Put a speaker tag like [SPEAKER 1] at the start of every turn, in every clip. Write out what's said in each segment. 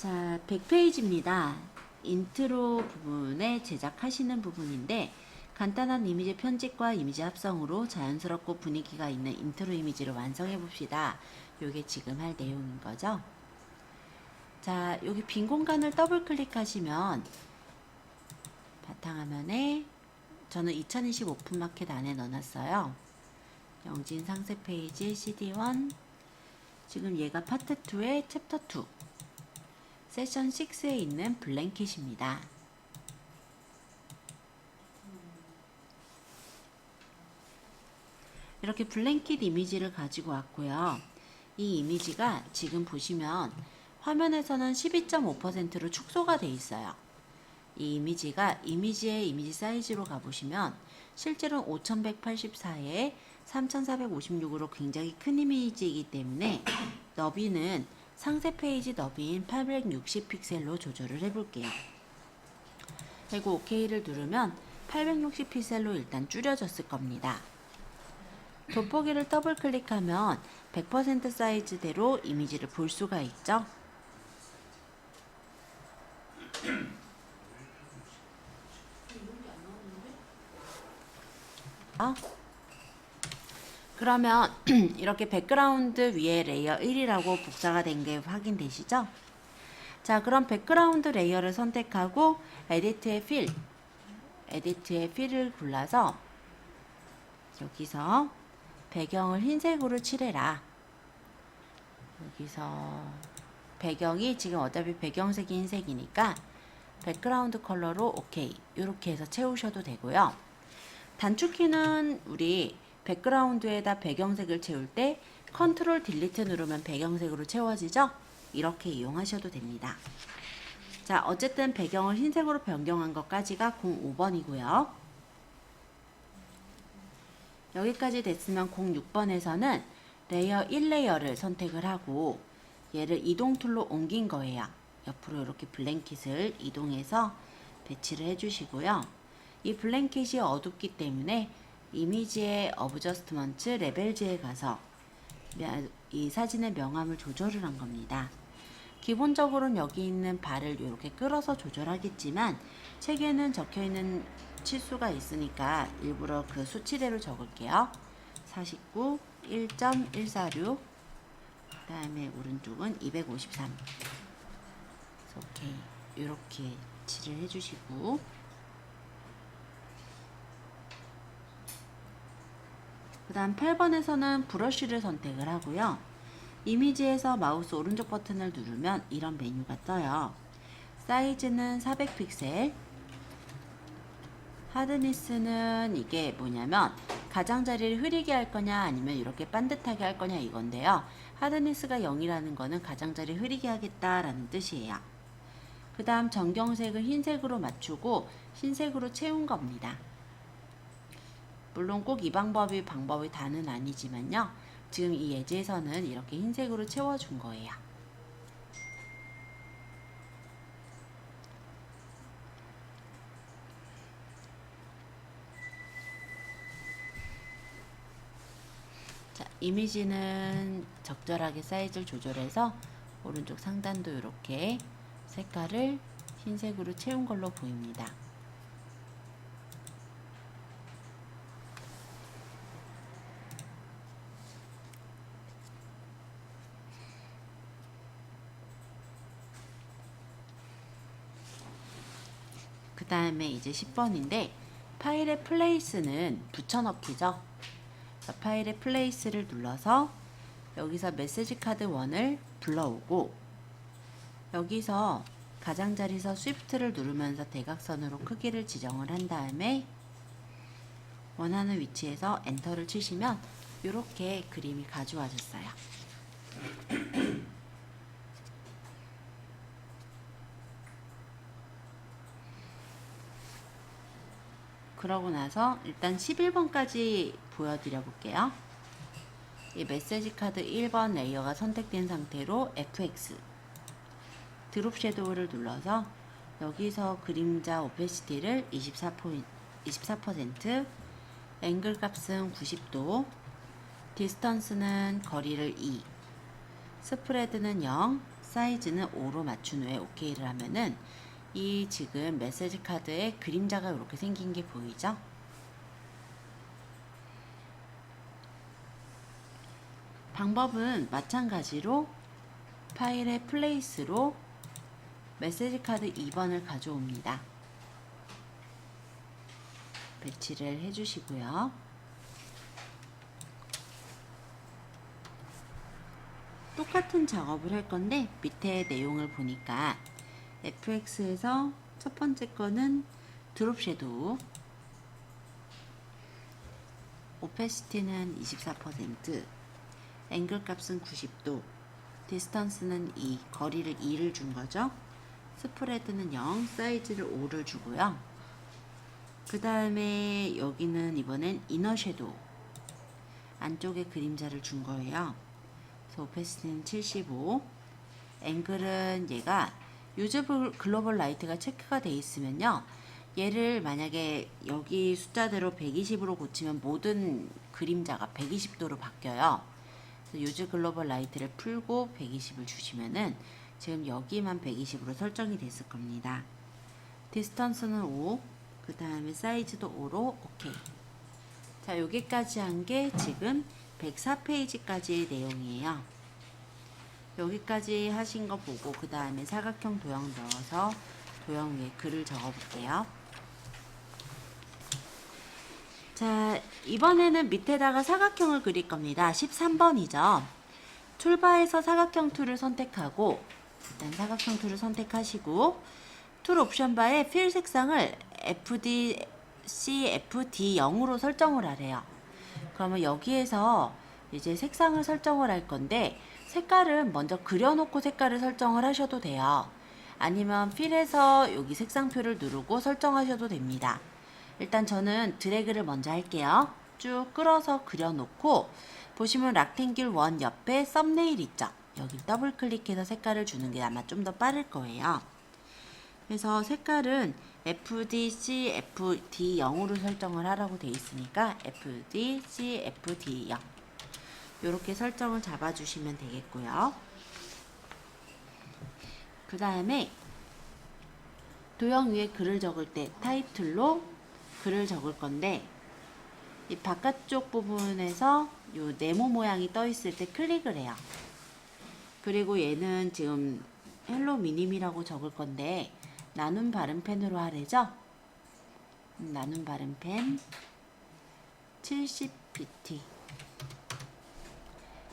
[SPEAKER 1] 자, 100페이지입니다. 인트로 부분에 제작하시는 부분인데 간단한 이미지 편집과 이미지 합성으로 자연스럽고 분위기가 있는 인트로 이미지를 완성해 봅시다. 요게 지금 할 내용인 거죠. 자, 여기 빈 공간을 더블 클릭하시면 바탕화면에 저는 2020 오픈마켓 안에 넣어놨어요. 영진 상세 페이지 CD1 지금 얘가 파트 2의 챕터 2 세션 6에 있는 블랭킷입니다. 이렇게 블랭킷 이미지를 가지고 왔고요. 이 이미지가 지금 보시면 화면에서는 12.5%로 축소가 돼 있어요. 이 이미지가 이미지의 이미지 사이즈로 가보시면 실제로는 5184에 3456으로 굉장히 큰 이미지이기 때문에 너비는 상세 페이지 너비인 860픽셀로 조절을 해볼게요. 그리고 OK를 누르면 860픽셀로 일단 줄여졌을 겁니다. 돋보기를 더블 클릭하면 100% 사이즈대로 이미지를 볼 수가 있죠. 어? 그러면 이렇게 백그라운드 위에 레이어 1이라고 복사가 된 게 확인되시죠? 자, 그럼 백그라운드 레이어를 선택하고 에디트의 필, 에디트의 필을 골라서 여기서 배경을 흰색으로 칠해라. 여기서 배경이 지금 어차피 배경색이 흰색이니까 백그라운드 컬러로 오케이 이렇게 해서 채우셔도 되고요. 단축키는 우리 백그라운드에다 배경색을 채울 때 컨트롤 딜리트 누르면 배경색으로 채워지죠? 이렇게 이용하셔도 됩니다. 자, 어쨌든 배경을 흰색으로 변경한 것까지가 05번이고요. 여기까지 됐으면 06번에서는 레이어 1레이어를 선택을 하고 얘를 이동 툴로 옮긴 거예요. 옆으로 이렇게 블랭킷을 이동해서 배치를 해주시고요. 이 블랭킷이 어둡기 때문에 이미지의 어브저스트먼트 레벨즈에 가서 이 사진의 명암을 조절을 한 겁니다. 기본적으로는 여기 있는 발을 이렇게 끌어서 조절하겠지만 책에는 적혀 있는 치수가 있으니까 일부러 그 수치대로 적을게요. 49, 1.146, 그 다음에 오른쪽은 253. 오케이. 이렇게 칠을 해주시고, 그 다음 8번에서는 브러쉬를 선택을 하고요. 이미지에서 마우스 오른쪽 버튼을 누르면 이런 메뉴가 떠요. 사이즈는 400픽셀, 하드니스는 이게 뭐냐면 가장자리를 흐리게 할 거냐 아니면 이렇게 반듯하게 할 거냐 이건데요. 하드니스가 0이라는 거는 가장자리 흐리게 하겠다라는 뜻이에요. 그 다음 전경색을 흰색으로 맞추고 흰색으로 채운 겁니다. 물론 꼭 이 방법이 방법이 다는 아니지만요. 지금 이 예제에서는 이렇게 흰색으로 채워준 거예요. 자, 이미지는 적절하게 사이즈를 조절해서 오른쪽 상단도 이렇게 색깔을 흰색으로 채운 걸로 보입니다. 그 다음에 이제 10번인데 파일의 플레이스는 붙여넣기죠. 자, 파일의 플레이스를 눌러서 여기서 메시지 카드 1을 불러오고 여기서 가장자리에서 쉬프트를 누르면서 대각선으로 크기를 지정을 한 다음에 원하는 위치에서 엔터를 치시면 이렇게 그림이 가져와졌어요. 그러고 나서 일단 11번까지 보여드려 볼게요. 이 메시지 카드 1번 레이어가 선택된 상태로 FX 드롭 섀도우를 눌러서 여기서 그림자 오페시티를 24%, 24% 앵글 값은 90도 디스턴스는 거리를 2 스프레드는 0 사이즈는 5로 맞춘 후에 OK를 하면은 이 지금 메시지 카드에 그림자가 이렇게 생긴 게 보이죠? 방법은 마찬가지로 파일의 플레이스로 메시지 카드 2번을 가져옵니다. 배치를 해주시고요. 똑같은 작업을 할 건데 밑에 내용을 보니까 fx에서 첫 번째 거는 드롭 섀도우 오페시티는 24% 앵글 값은 90도 디스턴스는 2 거리를 2를 준 거죠. 스프레드는 0 사이즈를 5를 주고요. 그 다음에 여기는 이번엔 이너 섀도우 안쪽에 그림자를 준 거예요. 그래서 오페시티는 75 앵글은 얘가 유즈 글로벌 라이트가 체크가 돼 있으면요. 얘를 만약에 여기 숫자대로 120으로 고치면 모든 그림자가 120도로 바뀌어요. 유즈 글로벌 라이트를 풀고 120을 주시면은 지금 여기만 120으로 설정이 됐을 겁니다. 디스턴스는 5 그 다음에 사이즈도 5로 오케이. 자 여기까지 한 게 지금 104페이지까지의 내용이에요. 여기까지 하신 거 보고 그 다음에 사각형 도형 넣어서 도형 위에 글을 적어 볼게요. 자 이번에는 밑에다가 사각형을 그릴 겁니다. 13번이죠. 툴바에서 사각형 툴을 선택하고 일단 사각형 툴을 선택하시고 툴 옵션 바에 필 색상을 FD, CFD 0으로 설정을 하래요. 그러면 여기에서 이제 색상을 설정을 할 건데 색깔은 먼저 그려놓고 색깔을 설정을 하셔도 돼요. 아니면 필에서 여기 색상표를 누르고 설정하셔도 됩니다. 일단 저는 드래그를 먼저 할게요. 쭉 끌어서 그려놓고 보시면 락탱귤 원 옆에 썸네일 있죠? 여기 더블 클릭해서 색깔을 주는 게 아마 좀 더 빠를 거예요. 그래서 색깔은 FDC, FD 0으로 설정을 하라고 돼 있으니까 FDC, FD 0 이렇게 설정을 잡아주시면 되겠고요. 그 다음에 도형 위에 글을 적을 때 타이틀로 글을 적을 건데 이 바깥쪽 부분에서 요 네모 모양이 떠 있을 때 클릭을 해요. 그리고 얘는 지금 헬로 미님이라고 적을 건데 나눔 발음펜으로 하래죠? 음, 나눔 발음펜 70pt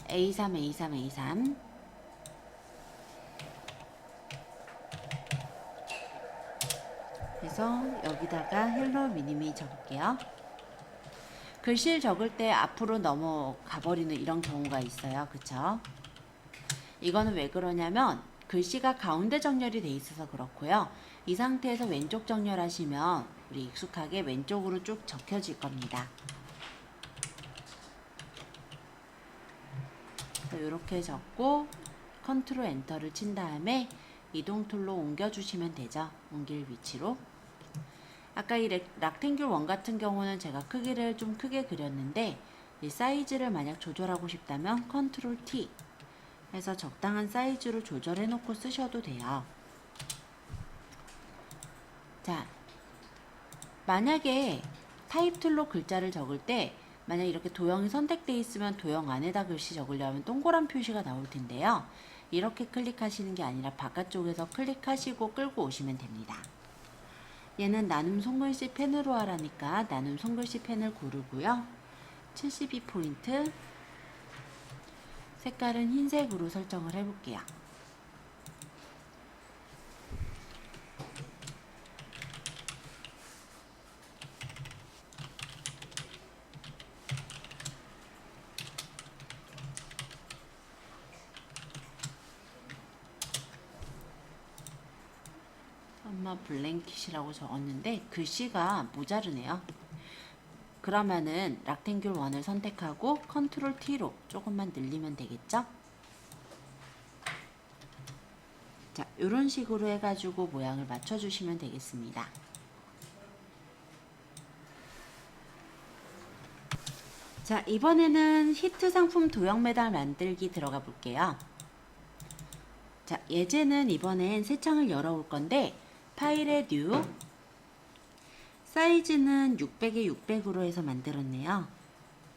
[SPEAKER 1] A3 A3 A3 그래서 여기다가 헬로 미니미 적을게요. 글씨를 적을 때 앞으로 넘어가 버리는 이런 경우가 있어요. 그쵸? 이거는 왜 그러냐면 글씨가 가운데 정렬이 돼 있어서 그렇고요. 이 상태에서 왼쪽 정렬하시면 우리 익숙하게 왼쪽으로 쭉 적혀질 겁니다. 이렇게 적고 컨트롤 엔터를 친 다음에 이동 툴로 옮겨주시면 되죠. 옮길 위치로. 아까 이 렉- 락탱귤 원 같은 경우는 제가 크기를 좀 크게 그렸는데 이 사이즈를 만약 조절하고 싶다면 컨트롤 T 해서 적당한 사이즈로 조절해 놓고 쓰셔도 돼요. 자, 만약에 타입 툴로 글자를 적을 때 만약 이렇게 도형이 선택되어 있으면 도형 안에다 글씨 적으려면 동그란 표시가 나올 텐데요. 이렇게 클릭하시는 게 아니라 바깥쪽에서 클릭하시고 끌고 오시면 됩니다. 얘는 나눔 손글씨 펜으로 하라니까 나눔 손글씨 펜을 고르고요. 72포인트 색깔은 흰색으로 설정을 해볼게요. 엄마 블랭킷이라고 적었는데 글씨가 모자르네요. 그러면은 락탱귤 원을 선택하고 컨트롤 T로 조금만 늘리면 되겠죠? 자, 이런 식으로 해가지고 모양을 맞춰주시면 되겠습니다. 자, 이번에는 히트 상품 도형 메달 만들기 들어가 볼게요. 자, 예제는 이번엔 새 창을 열어올 건데 파일에 뉴 사이즈는 600에 600으로 해서 만들었네요.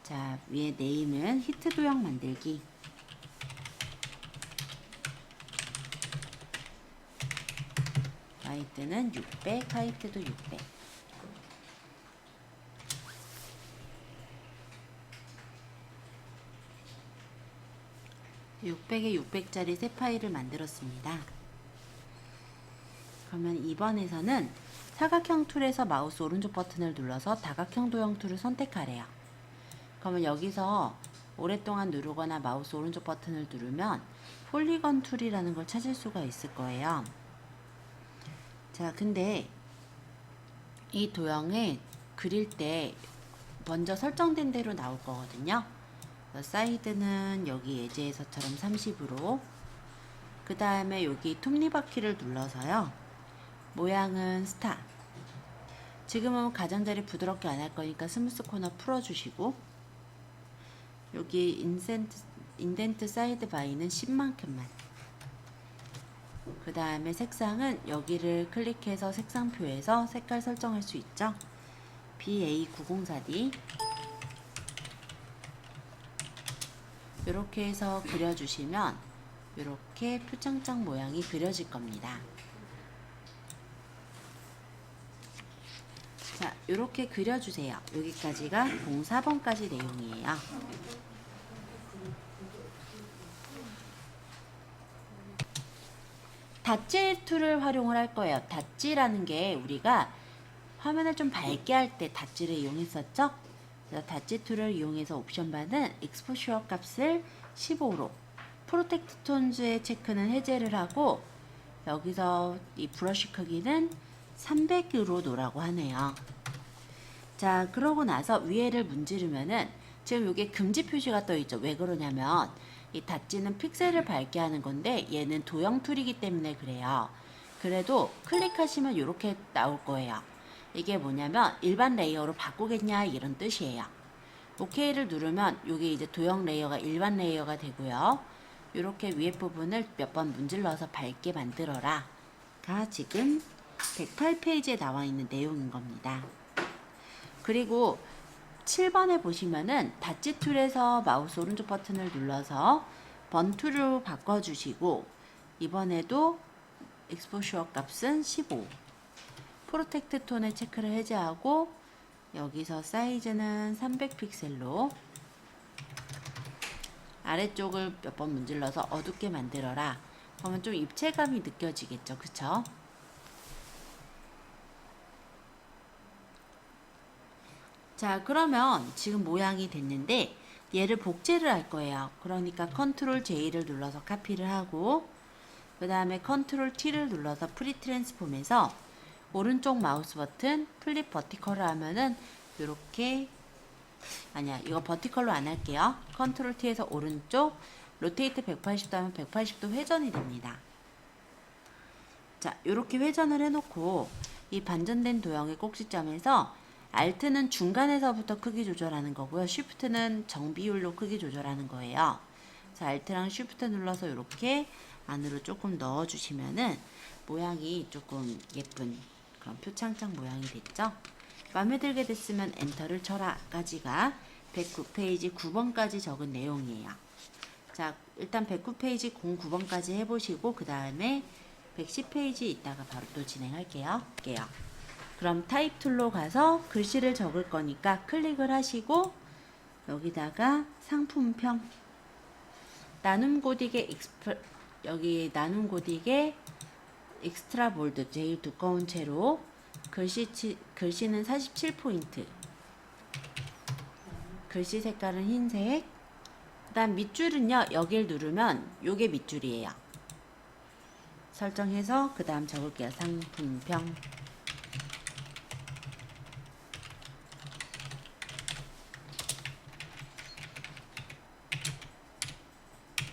[SPEAKER 1] 자, 위에 네임은 히트 도형 만들기. 화이트는 600, 화이트도 600. (600에 600짜리 새 파일을 만들었습니다. 그러면 이번에서는 사각형 툴에서 마우스 오른쪽 버튼을 눌러서 다각형 도형 툴을 선택하래요. 그러면 여기서 오랫동안 누르거나 마우스 오른쪽 버튼을 누르면 폴리건 툴이라는 걸 찾을 수가 있을 거예요. 자, 근데 이 도형을 그릴 때 먼저 설정된 대로 나올 거거든요. 사이드는 여기 예제에서처럼 30으로 그 다음에 여기 톱니바퀴를 눌러서요. 모양은 스타. 지금은 가장자리 부드럽게 안 할 거니까 스무스 코너 풀어주시고 여기 인센트, 인덴트 사이드 바이는 10만큼만 그 다음에 색상은 여기를 클릭해서 색상표에서 색깔 설정할 수 있죠. BA904D 이렇게 해서 그려주시면 이렇게 표창장 모양이 그려질 겁니다. 자, 이렇게 그려주세요. 여기까지가 04번까지 내용이에요. 닷질 툴을 활용을 할 거예요. 닷질이라는 게 우리가 화면을 좀 밝게 할 때 닷질을 이용했었죠? 그래서 닷질 툴을 이용해서 옵션 바는 익스포셔 값을 15로 프로텍트 톤즈의 체크는 해제를 하고 여기서 이 브러쉬 크기는 300으로 놓으라고 하네요. 자, 그러고 나서 위에를 문지르면은 지금 이게 금지 표시가 떠 있죠. 왜 그러냐면 이 닷지는 픽셀을 밝게 하는 건데 얘는 도형 툴이기 때문에 그래요. 그래도 클릭하시면 이렇게 나올 거예요. 이게 뭐냐면 일반 레이어로 바꾸겠냐 이런 뜻이에요. OK를 누르면 이게 이제 도형 레이어가 일반 레이어가 되고요. 이렇게 위에 부분을 몇 번 문질러서 밝게 만들어라. 가 지금 108페이지에 나와 있는 내용인 겁니다. 그리고 7번에 보시면은 닷지 툴에서 마우스 오른쪽 버튼을 눌러서 번툴로 바꿔주시고 이번에도 익스포셔 값은 15 프로텍트 톤의 체크를 해제하고 여기서 사이즈는 300픽셀로 아래쪽을 몇 번 문질러서 어둡게 만들어라. 그러면 좀 입체감이 느껴지겠죠. 그쵸? 자 그러면 지금 모양이 됐는데 얘를 복제를 할 거예요. 그러니까 컨트롤 J를 눌러서 카피를 하고 그 다음에 컨트롤 T를 눌러서 프리 트랜스폼에서 오른쪽 마우스 버튼 플립 버티컬을 하면은 이렇게 아니야 이거 버티컬로 안 할게요. 컨트롤 T에서 오른쪽 로테이트 180도 하면 180도 회전이 됩니다. 자 이렇게 회전을 해놓고 이 반전된 도형의 꼭지점에서 Alt는 중간에서부터 크기 조절하는 거고요. Shift는 정비율로 크기 조절하는 거예요. 자, Alt랑 Shift 눌러서 이렇게 안으로 조금 넣어주시면은 모양이 조금 예쁜 그런 표창장 모양이 됐죠. 마음에 들게 됐으면 엔터를 쳐라까지가 109페이지 9번까지 적은 내용이에요. 자, 일단 109페이지 09번까지 해보시고 그 다음에 110페이지 있다가 바로 또 진행할게요. 할게요. 그럼 타입 툴로 가서 글씨를 적을 거니까 클릭을 하시고 여기다가 상품평 나눔 고딕의 익스프 여기 나눔 고딕의 익스트라 볼드 제일 두꺼운 채로 글씨 글씨는 47포인트. 글씨 색깔은 흰색. 그 다음 밑줄은요 여길 누르면 요게 밑줄이에요. 설정해서 그 다음 적을게요. 상품평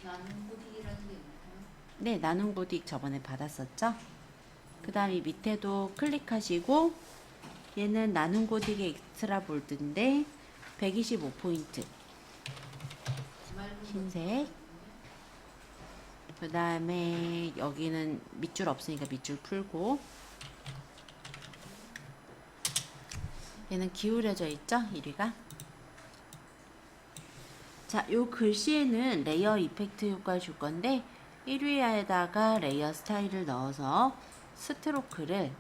[SPEAKER 2] 나는 고딕이라는 게 있나요?
[SPEAKER 1] 네, 나눔 고딕 저번에 받았었죠? 그 다음 이 밑에도 클릭하시고 얘는 나눔 고딕의 엑스트라 볼드인데 125포인트
[SPEAKER 2] 맑은
[SPEAKER 1] 흰색 그 다음에 여기는 밑줄 없으니까 밑줄 풀고 얘는 기울여져 있죠? 1위가 자, 요 글씨에는 레이어 이펙트 효과를 줄 건데 1위에다가 레이어 스타일을 넣어서 스트로크를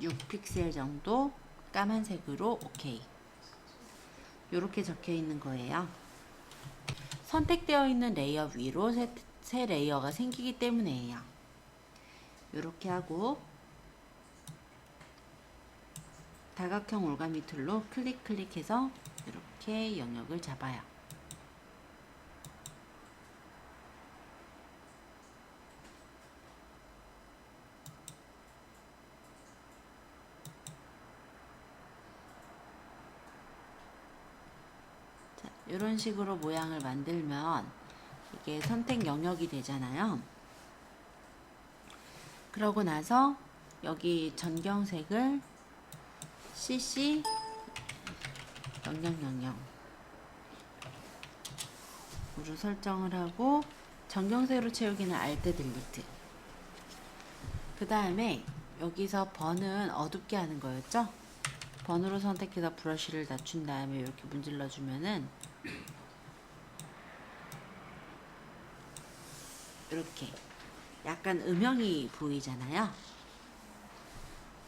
[SPEAKER 1] 6픽셀 정도 까만색으로 오케이 이렇게 적혀 있는 거예요. 선택되어 있는 레이어 위로 새, 새 레이어가 생기기 때문에요. 이렇게 하고 다각형 올가미 툴로 클릭 클릭해서 이렇게 영역을 잡아요. 자, 이런 식으로 모양을 만들면 이게 선택 영역이 되잖아요. 그러고 나서 여기 전경색을 CC 0000 으로 설정을 하고 전경색으로 채우기는 Alt 딜리트 그 다음에 여기서 번은 어둡게 하는 거였죠? 번으로 선택해서 브러쉬를 낮춘 다음에 이렇게 문질러 주면은 이렇게 약간 음영이 보이잖아요.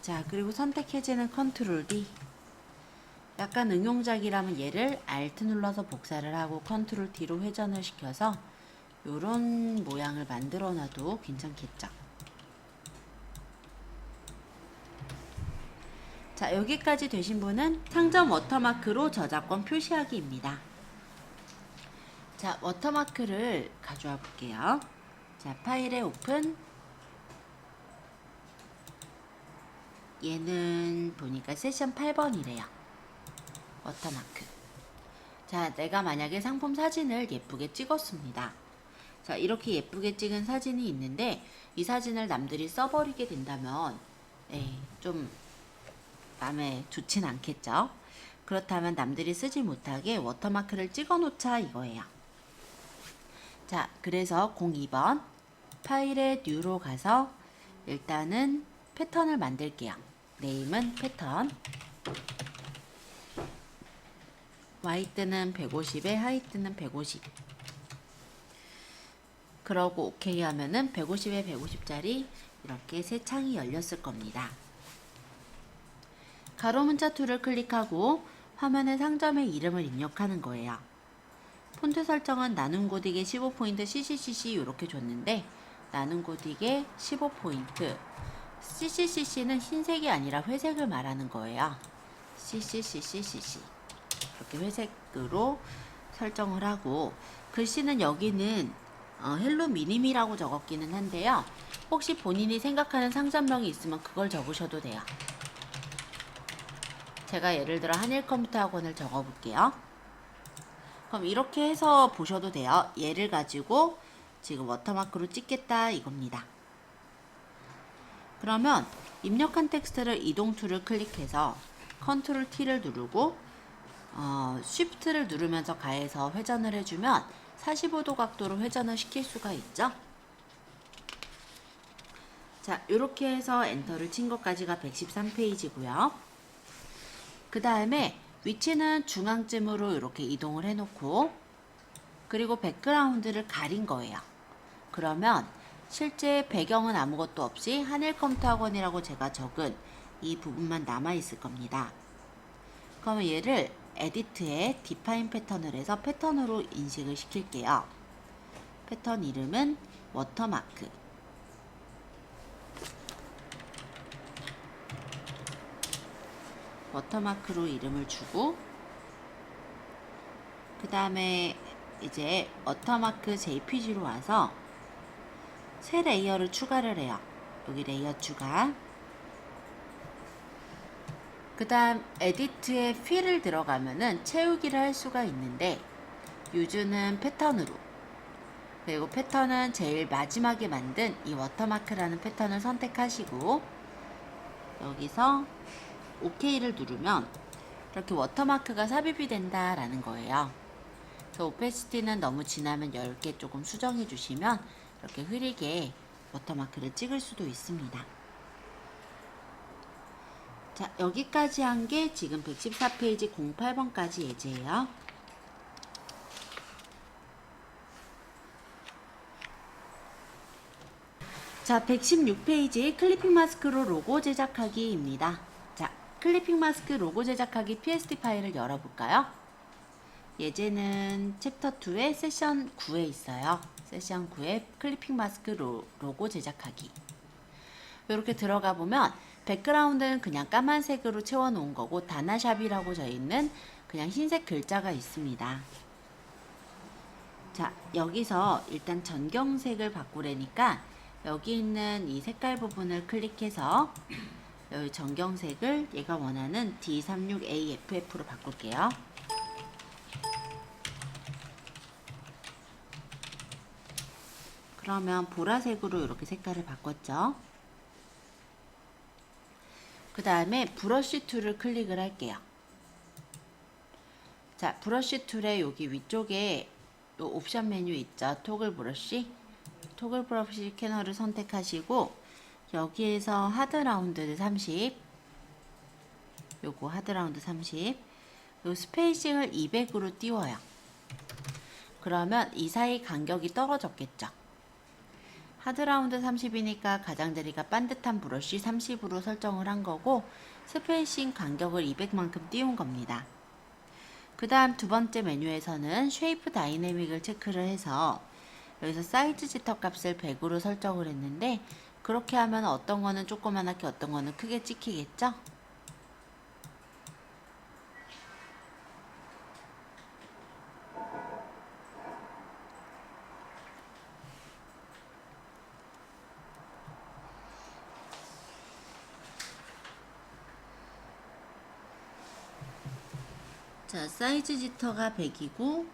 [SPEAKER 1] 자, 그리고 선택 해제는 컨트롤 D. 약간 응용작이라면 얘를 Alt 눌러서 복사를 하고 컨트롤 D로 회전을 시켜서 요런 모양을 만들어 놔도 괜찮겠죠. 자, 여기까지 되신 분은 상점 워터마크로 저작권 표시하기입니다. 자, 워터마크를 가져와 볼게요. 자, 파일에 오픈. 얘는 보니까 세션 8번이래요. 워터마크. 자, 내가 만약에 상품 사진을 예쁘게 찍었습니다. 자, 이렇게 예쁘게 찍은 사진이 있는데 이 사진을 남들이 써버리게 된다면 네, 좀 마음에 좋진 않겠죠. 그렇다면 남들이 쓰지 못하게 워터마크를 찍어 놓자 이거예요. 자, 그래서 02번 파일에 뉴로 가서 일단은 패턴을 만들게요. 네임은 패턴. 와이트는 150에 하이트는 150. 그러고 오케이 하면은 150에 150짜리 이렇게 세 창이 열렸을 겁니다. 가로 문자 툴을 클릭하고 화면에 상점의 이름을 입력하는 거예요. 폰트 설정은 나눔 고딕에 15포인트 CCCC 이렇게 줬는데 나눔 고딕에 15포인트 CCCC는 흰색이 아니라 회색을 말하는 거예요. CCCCCC 이렇게 회색으로 설정을 하고 글씨는 여기는 어, 헬로 미니미라고 적었기는 한데요. 혹시 본인이 생각하는 상점명이 있으면 그걸 적으셔도 돼요. 제가 예를 들어 한일 컴퓨터 학원을 적어 볼게요. 그럼 이렇게 해서 보셔도 돼요. 얘를 가지고 지금 워터마크로 찍겠다 이겁니다. 그러면 입력한 텍스트를 이동 툴을 클릭해서 컨트롤 T를 누르고 어, 쉬프트를 누르면서 가해서 회전을 해주면 45도 각도로 회전을 시킬 수가 있죠. 자, 이렇게 해서 엔터를 친 것까지가 113페이지고요. 그 다음에 위치는 중앙쯤으로 이렇게 이동을 해놓고 그리고 백그라운드를 가린 거예요. 그러면 실제 배경은 아무것도 없이 한일 컴퓨터 학원이라고 제가 적은 이 부분만 남아 있을 겁니다. 그러면 얘를 에디트에 디파인 패턴을 해서 패턴으로 인식을 시킬게요. 패턴 이름은 워터마크. 워터마크로 이름을 주고 그 다음에 이제 워터마크 JPG로 와서 새 레이어를 추가를 해요. 여기 레이어 추가. 그 다음 에디트에 필을 들어가면은 채우기를 할 수가 있는데 유즈는 패턴으로 그리고 패턴은 제일 마지막에 만든 이 워터마크라는 패턴을 선택하시고 여기서 OK를 누르면 이렇게 워터마크가 삽입이 된다라는 거예요. 저 오페시티는 너무 진하면 얇게 조금 수정해 주시면 이렇게 흐리게 워터마크를 찍을 수도 있습니다. 자, 여기까지 한 게 지금 114페이지 08번까지 예제예요. 자, 116페이지 클리핑 마스크로 로고 제작하기입니다. 자, 클리핑 마스크 로고 제작하기 PSD 파일을 열어볼까요? 예제는 챕터 2의 세션 9에 있어요. 세션 9에 클리핑 마스크 로, 로고 제작하기. 이렇게 들어가 보면 백그라운드는 그냥 까만색으로 채워놓은 거고 다나샵이라고 져 있는 그냥 흰색 글자가 있습니다. 자, 여기서 일단 전경색을 바꾸려니까 여기 있는 이 색깔 부분을 클릭해서 여기 전경색을 얘가 원하는 D36AFF로 바꿀게요. 그러면 보라색으로 이렇게 색깔을 바꿨죠. 그 다음에 브러쉬 툴을 클릭을 할게요. 자, 브러쉬 툴의 여기 위쪽에 요 옵션 메뉴 있죠. 토글 브러쉬. 토글 브러쉬 캐너를 선택하시고 여기에서 하드 라운드 30 요거 하드 라운드 30 요 스페이싱을 200으로 띄워요. 그러면 이 사이 간격이 떨어졌겠죠. 하드라운드 30이니까 가장자리가 반듯한 브러쉬 30으로 설정을 한 거고 스페이싱 간격을 200만큼 띄운 겁니다. 그 다음 두 번째 메뉴에서는 쉐이프 다이내믹을 체크를 해서 여기서 사이즈 지터 값을 100으로 설정을 했는데 그렇게 하면 어떤 거는 조그만하게 어떤 거는 크게 찍히겠죠? 자, 사이즈 지터가 100이고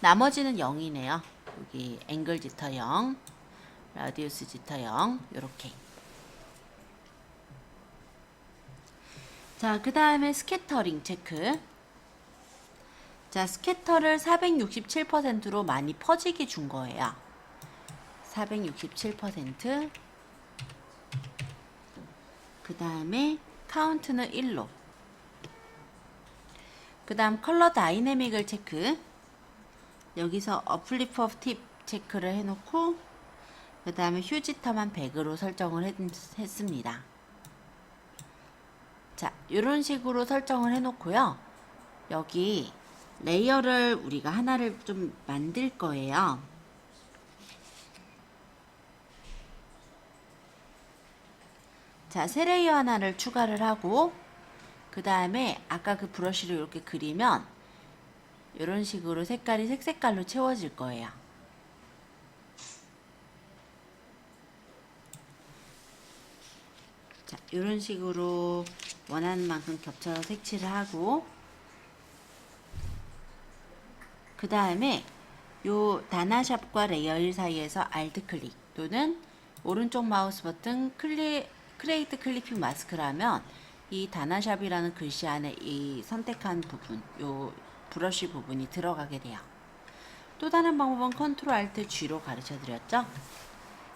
[SPEAKER 1] 나머지는 0이네요. 여기 앵글 지터 0, 라디우스 지터 0 이렇게. 자, 그 다음에 스캐터링 체크. 자, 스캐터를 467%로 많이 퍼지게 준 거예요. 467%. 그 다음에 카운트는 1로. 그 다음 컬러 다이내믹을 체크. 여기서 어플리프 오브 팁 체크를 해놓고 그 다음에 휴지터만 100으로 설정을 했, 했습니다. 자, 이런 식으로 설정을 해놓고요. 여기 레이어를 우리가 하나를 좀 만들 거예요. 자, 새 레이어 하나를 추가를 하고 그 다음에 아까 그 브러쉬를 이렇게 그리면 이런 식으로 색깔이 색색깔로 채워질 거예요. 자, 이런 식으로 원하는 만큼 겹쳐서 색칠을 하고 그 다음에 요 다나샵과 레이어 1 사이에서 알트 클릭 또는 오른쪽 마우스 버튼 클리, 크레이트 클리핑 마스크라면 이 다나샵이라는 글씨 안에 이 선택한 부분, 요 브러쉬 부분이 들어가게 돼요. 또 다른 방법은 컨트롤 알트 G로 가르쳐 드렸죠.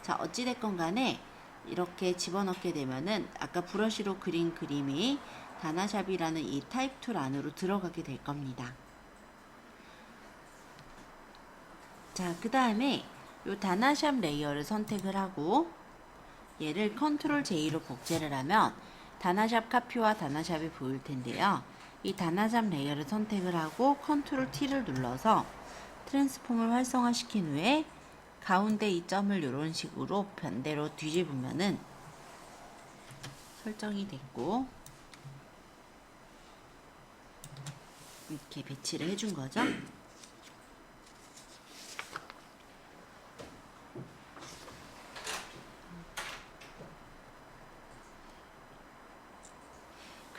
[SPEAKER 1] 자, 어찌됐건 간에 이렇게 집어넣게 되면은 아까 브러쉬로 그린 그림이 다나샵이라는 이 타입 툴 안으로 들어가게 될 겁니다. 자, 그 다음에 요 다나샵 레이어를 선택을 하고 얘를 컨트롤 J로 복제를 하면 다나샵 카피와 다나샵이 보일 텐데요. 이 다나샵 레이어를 선택을 하고 컨트롤 T를 눌러서 트랜스폼을 활성화시킨 후에 가운데 이 점을 이런 식으로 반대로 뒤집으면은 설정이 됐고 이렇게 배치를 해준 거죠.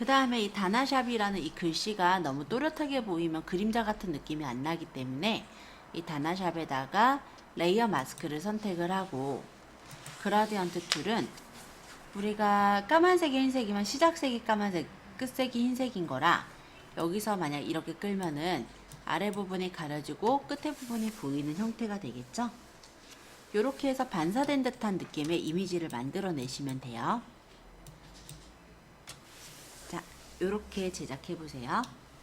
[SPEAKER 1] 다음에 이 다나샵이라는 이 글씨가 너무 또렷하게 보이면 그림자 같은 느낌이 안 나기 때문에 이 다나샵에다가 레이어 마스크를 선택을 하고 그라디언트 툴은 우리가 까만색이 흰색이면 시작색이 까만색, 끝색이 흰색인 거라 여기서 만약 이렇게 끌면은 아래 부분이 가려지고 끝에 부분이 보이는 형태가 되겠죠? 이렇게 해서 반사된 듯한 느낌의 이미지를 만들어 내시면 돼요. 자, 이렇게 제작해 보세요.